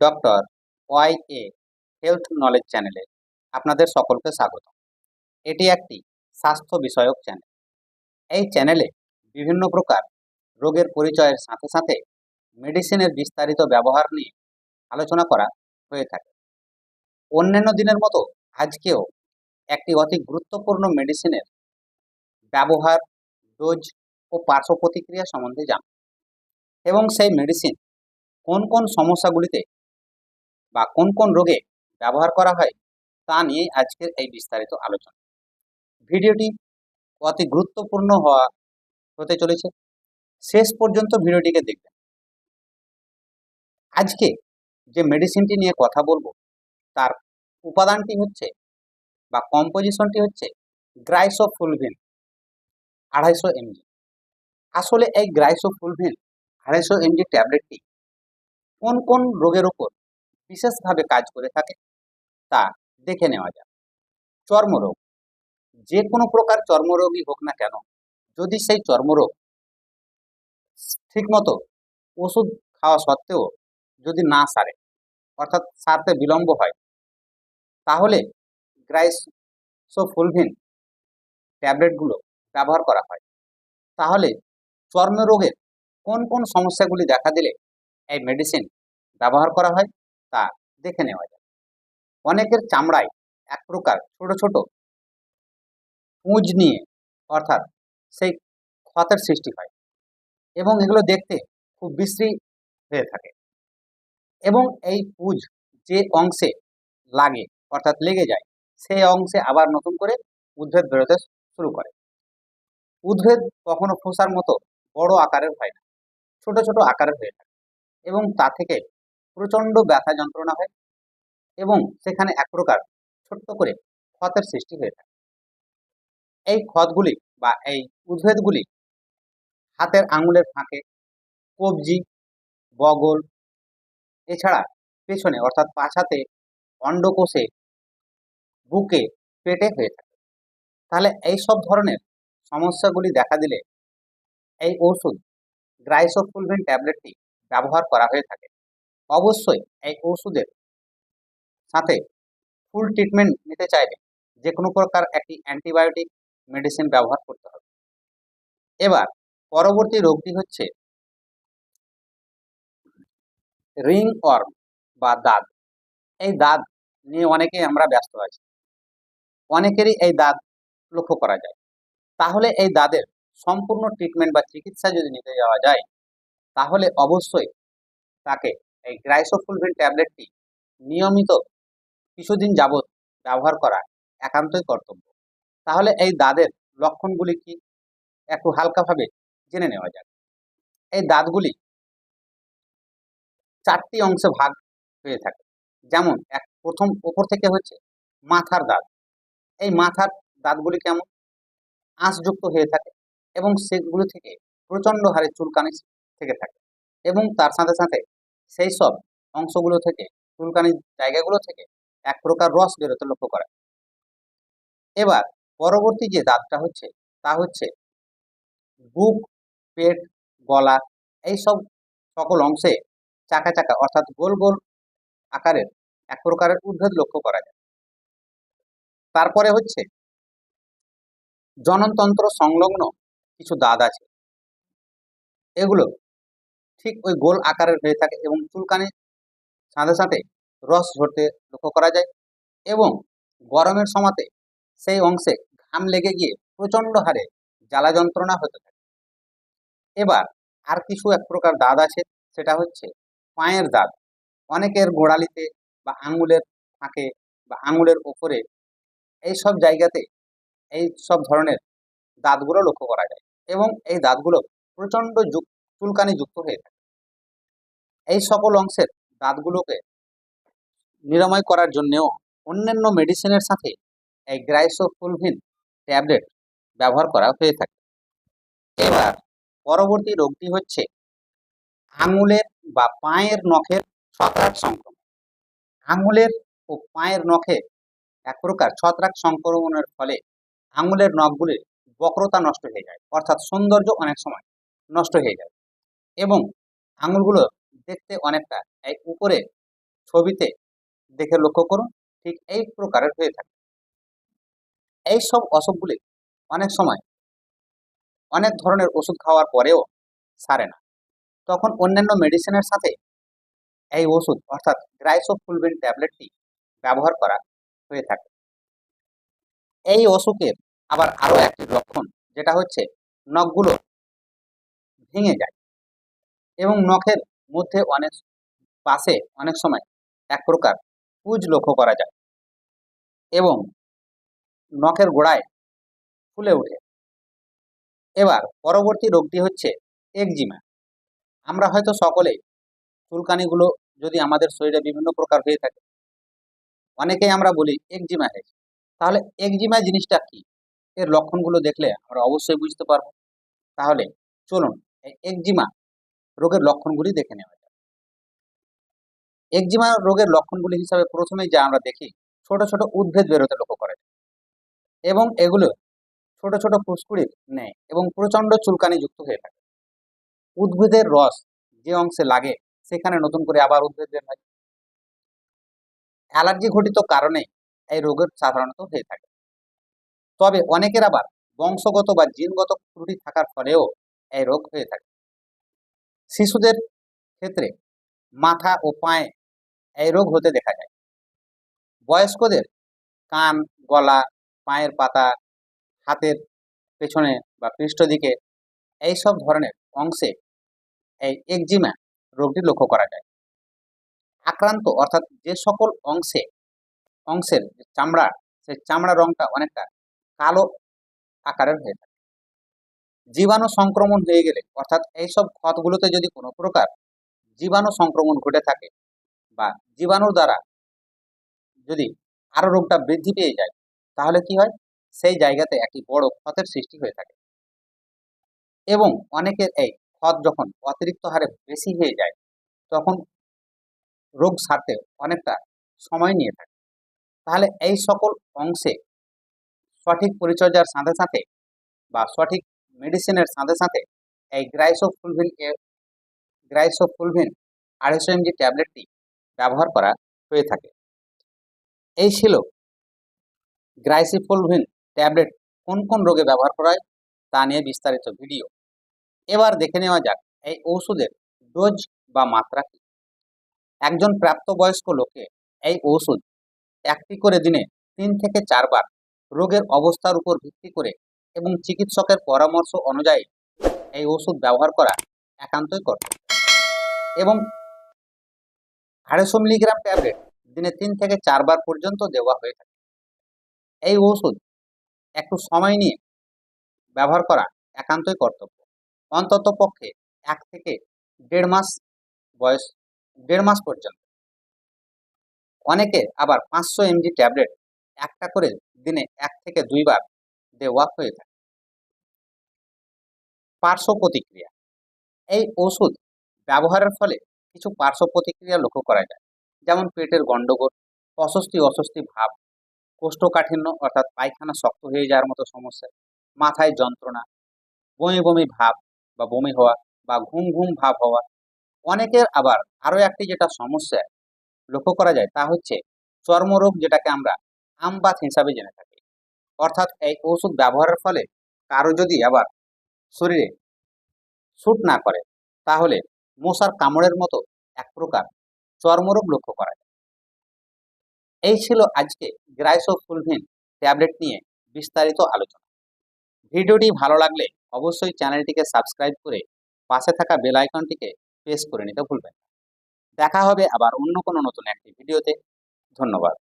Doctor Y A health knowledge চ্যানেলে আপনাদের সকলকে স্বাগত। এটি একটি স্বাস্থ্য বিষয়ক চ্যানেল। এই চ্যানেলে বিভিন্ন প্রকার রোগের পরিচয়ের সাথে সাথে মেডিসিনের বিস্তারিত ব্যবহার নিয়ে আলোচনা করা হয়ে থাকে। অন্যান্য দিনের মতো আজকেও একটি অতি গুরুত্বপূর্ণ মেডিসিনের ব্যবহার, ডোজ ও পার্শ্ব প্রতিক্রিয়া সম্বন্ধে জান এবং সেই মেডিসিন কোন কোন সমস্যাগুলিতে বা কোন কোন রোগে ব্যবহার করা হয় তা নিয়ে আজকের এই বিস্তারিত আলোচনা। ভিডিওটি অতি গুরুত্বপূর্ণ হওয়া হতে চলেছে। শেষ পর্যন্ত ভিডিওটিকে দেখবেন। আজকে যে মেডিসিনটি নিয়ে কথা বলব, তার উপাদানটি হচ্ছে বা কম্পোজিশনটি হচ্ছে গ্রাইসোফুলভিন আড়াইশো এমজি। আসলে এই গ্রাইসোফুলভিন আড়াইশো এমজি ট্যাবলেটটি কোন কোন রোগের উপর বিশেষভাবে কাজ করে থাকে, তা দেখে নেওয়া যাক। চর্মরোগ, যে কোনো প্রকার চর্মরোগই হোক না কেন, যদি সেই চর্মরোগ ঠিকমতো ওষুধ খাওয়া সত্ত্বেও যদি না সারে, অর্থাৎ সারতে বিলম্ব হয়, তাহলে গ্রাইসোফুলভিন ট্যাবলেটগুলো ব্যবহার করা হয়। তাহলে চর্মরোগের কোন কোন সমস্যাগুলি দেখা দিলে এই মেডিসিন ব্যবহার করা হয়? তা দেখে নেওয়া যায়। অনেকের চামড়ায় এক প্রকার ছোট ছোট পুঁজ নিয়ে, অর্থাৎ সেই ক্ষতের সৃষ্টি হয় এবং এগুলো দেখতে খুব বিশ্রী হয়ে থাকে এবং এই পুঁজ যে অংশে লাগে, অর্থাৎ লেগে যায় সেই অংশে আবার নতুন করে উদ্ভিদ বেরোতে শুরু করে। উদ্ভিদ কখনো খোসার মতো বড় আকারের হয় না, ছোট ছোট আকারের হয়ে থাকে এবং তা থেকে প্রচণ্ড ব্যথা যন্ত্রণা হয় এবং সেখানে এক প্রকার ছোট্ট করে ক্ষতের সৃষ্টি হয়ে থাকে। এই ক্ষতগুলি বা এই উদ্ভিদগুলি হাতের আঙুলের ফাঁকে, কবজি, বগল এছাড়া পেছনে অর্থাৎ পাছাতে অন্ডকোষে বুকে, পেটে হয়ে থাকে। তাহলে এই সব ধরনের সমস্যাগুলি দেখা দিলে এই ওষুধ গ্রাইসোফুলভিন ট্যাবলেটটি ব্যবহার করা হয়ে থাকে। অবশ্যই এই ওষুধের সাথে ফুল ট্রিটমেন্ট নিতে চাইলে যে কোনো প্রকার একটি অ্যান্টিবায়োটিক মেডিসিন ব্যবহার করতে হবে। এবার পরবর্তী রোগটি হচ্ছে রিং অর্ম বা দাঁত এই দাঁত নিয়ে অনেকেই আমরা ব্যস্ত আছি। অনেকেরই এই দাঁত লক্ষ্য করা যায়। তাহলে এই দাঁতের সম্পূর্ণ ট্রিটমেন্ট বা চিকিৎসা যদি নিতে যাওয়া যায়, তাহলে অবশ্যই তাকে এই গ্রাইসোফুলভিন ট্যাবলেটটি নিয়মিত কিছুদিন যাবৎ ব্যবহার করা একান্তই কর্তব্য। তাহলে এই দাঁতের লক্ষণগুলি কি একটু হালকাভাবে জেনে নেওয়া যাক। এই দাঁতগুলি চারটি অংশে ভাগ হয়ে থাকে। যেমন, এক প্রথম ওপর থেকে হচ্ছে মাথার দাঁত। এই মাথার দাঁতগুলি কেমন? আঁশযুক্ত হয়ে থাকে এবং সেগুলো থেকে প্রচণ্ড হারে চুলকানি থেকে থাকে এবং তার সাথে সাথে সেই সব অংশগুলো থেকে চুলকানির জায়গাগুলো থেকে এক প্রকার রস বেরোতে লক্ষ্য করা। এবার পরবর্তী যে দাঁতটা হচ্ছে, তা হচ্ছে বুক, পেট, গলা এই সব সকল অংশে চাকা চাকা অর্থাৎ গোল গোল আকারের এক প্রকারের উদ্ভেদ লক্ষ্য করা যায়। তারপরে হচ্ছে জননতন্ত্র সংলগ্ন কিছু দাঁত আছে। এগুলো ঠিক ওই গোল আকারের হয়ে থাকে এবং চুলকানি সাথে সাথে রস ঝরতে লক্ষ্য করা যায় এবং গরমের সময়তে সেই অংশে ঘাম লেগে গিয়ে প্রচণ্ড হারে জ্বালা যন্ত্রণা হতে থাকে। এবার আর কিছু এক প্রকার দাঁত আছে, সেটা হচ্ছে পায়ের দাঁত অনেকের গোড়ালিতে বা আঙুলের ফাঁকে বা আঙুলের ওপরে এই সব জায়গাতে এই সব ধরনের দাঁতগুলো লক্ষ্য করা যায় এবং এই দাঁতগুলো প্রচণ্ড চুলকানি যুক্ত হয়ে থাকে। এই সকল অংশের দাঁতগুলোকে নিরাময় করার জন্যেও অন্যান্য মেডিসিনের সাথে এই গ্রাইসোফুলভিন ট্যাবলেট ব্যবহার করা হয়ে থাকে। এবার পরবর্তী রোগটি হচ্ছে আঙুলের বা পায়ের নখের ছত্রাক সংক্রমণ। আঙুলের ও পায়ের নখে এক প্রকার ছত্রাক সংক্রমণের ফলে আঙুলের নখগুলির বক্রতা নষ্ট হয়ে যায়, অর্থাৎ সৌন্দর্য অনেক সময় নষ্ট হয়ে যায় এবং আঙুলগুলো দেখতে অনেকটা, এই উপরে ছবিতে দেখে লক্ষ্য করুন, ঠিক এই প্রকারের হয়ে থাকে। এই সব অসুখগুলি অনেক সময় অনেক ধরনের ওষুধ খাওয়ার পরেও সারে না। তখন অন্যান্য মেডিসিনের সাথে এই ওষুধ, অর্থাৎ গ্রাইসোফুলভিন ট্যাবলেটটি ব্যবহার করা হয়ে থাকে। এই অসুখের আবার আরও একটি লক্ষণ, যেটা হচ্ছে নখগুলো ভেঙে যায় এবং নখের মধ্যে অনেক পাশে অনেক সময় এক প্রকার পুজ লক্ষ্য করা যায় এবং নখের গোড়ায় ফুলে ওঠে। এবার পরবর্তী রোগটি হচ্ছে একজিমা। আমরা হয়তো সকলেই চুলকানিগুলো যদি আমাদের শরীরে বিভিন্ন প্রকার হয়ে থাকে, অনেকেই আমরা বলি একজিমা হয়েছে। তাহলে একজিমা জিনিসটা কি? এর লক্ষণগুলো দেখলে আমরা অবশ্যই বুঝতে পারব। তাহলে চলুন, এই একজিমা রোগের লক্ষণগুলি দেখে নেওয়া যাক একজিমা রোগের লক্ষণগুলি হিসাবে প্রথমেই যা আমরা দেখি, ছোট ছোট উদ্ভিদ বেরোতে লক্ষ্য করে। এবং এগুলো ছোট ছোট ফুসকুড়ির নেয় এবং প্রচণ্ড চুলকানি যুক্ত হয়ে থাকে। উদ্ভিদের রস যে অংশে লাগে, সেখানে নতুন করে আবার উদ্ভিদ বের হয়। অ্যালার্জি ঘটিত কারণে এই রোগের সাধারণত হয়ে থাকে। তবে অনেকের আবার বংশগত বা জিনগত ত্রুটি থাকার ফলেও এই রোগ হয়ে থাকে। শিশুদের ক্ষেত্রে মাথা ও পায়ে এই রোগ হতে দেখা যায়। বয়স্কদের কান, গলা, পায়ের পাতা, হাতের পেছনে বা পৃষ্ঠ দিকে এইসব ধরনের অংশে এই একজিমা রোগটি লক্ষ্য করা যায়। আক্রান্ত অর্থাৎ যে সকল অংশে, অংশের চামড়া, সেই চামড়া রংটা অনেকটা কালো আকারের হয়ে থাকে। জীবাণু সংক্রমণ হয়ে গেলে, অর্থাৎ এইসব ক্ষতগুলোতে যদি কোনো প্রকার জীবাণু সংক্রমণ ঘটে থাকে বা জীবাণুর দ্বারা যদি আরও রোগটা বৃদ্ধি পেয়ে যায়, তাহলে কি হয়? সেই জায়গাতে একটি বড় ক্ষতের সৃষ্টি হয়ে থাকে। এবং অনেকের এই ক্ষত যখন অতিরিক্ত হারে বেশি হয়ে যায়, তখন রোগ সারতে অনেকটা সময় নিয়ে থাকে। তাহলে এই সকল অংশে সঠিক পরিচর্যার সাথে সাথে বা সঠিক মেডিসিনের সাথে সাথে এই গ্রাইসোফুলভিন গ্রাইসোফুলভিন আড়াইশো এমজি ট্যাবলেটটি ব্যবহার করা হয়ে থাকে। এই ছিল গ্রাইসিফুলভিন ট্যাবলেট কোন কোন রোগে ব্যবহার করা হয় তা নিয়ে বিস্তারিত ভিডিও। এবার দেখে নেওয়া যাক এই ওষুধের ডোজ বা মাত্রা কি। একজন প্রাপ্তবয়স্ক লোকে এই ওষুধ একটি করে দিনে তিন থেকে চারবার রোগের অবস্থার উপর ভিত্তি করে এবং চিকিৎসকের পরামর্শ অনুযায়ী এই ওষুধ ব্যবহার করা একান্তই কর্তব্য এবং আড়াইশো মিলিগ্রাম ট্যাবলেট দিনে তিন থেকে চারবার পর্যন্ত দেওয়া হয়ে থাকে। এই ওষুধ একটু সময় নিয়ে ব্যবহার করা একান্তই কর্তব্য। অন্তত পক্ষে এক থেকে দেড় মাস বয়স, দেড় মাস পর্যন্ত। অনেকে আবার পাঁচশো এমজি ট্যাবলেট একটা করে দিনে এক থেকে দুইবার দেওয়া হয়ে থাকে। পার্শ্ব প্রতিক্রিয়া। এই ওষুধ ব্যবহারের ফলে কিছু পার্শ্ব প্রতিক্রিয়া লক্ষ্য করা যায়। যেমন পেটের গণ্ডগোল, অস্বস্তি অস্বস্তি ভাব, কোষ্ঠকাঠিন্য অর্থাৎ পায়খানা শক্ত হয়ে যাওয়ার মতো সমস্যা, মাথায় যন্ত্রণা, বমি বমি ভাব বা বমি হওয়া বা ঘুম ঘুম ভাব হওয়া। অনেকের আবার আরও একটি যেটা সমস্যা লক্ষ্য করা যায় তা হচ্ছে চর্মরোগ যেটাকে আমরা আমবাত হিসাবে জেনে থাকি। অর্থাৎ এই ওষুধ ব্যবহারের ফলে কারও যদি আবার শরীরে শ্যুট না করে, তাহলে মশার কামড়ের মতো এক প্রকার চর্মরোগ লক্ষ্য করা যায়। এই ছিল আজকে গ্রাইসোফুলভিন ট্যাবলেট নিয়ে বিস্তারিত আলোচনা। ভিডিওটি ভালো লাগলে অবশ্যই চ্যানেলটিকে সাবস্ক্রাইব করে পাশে থাকা বেল আইকনটিকে প্রেস করে নিতে ভুলবেন দেখা হবে আবার অন্য কোনো নতুন একটি ভিডিওতে। ধন্যবাদ।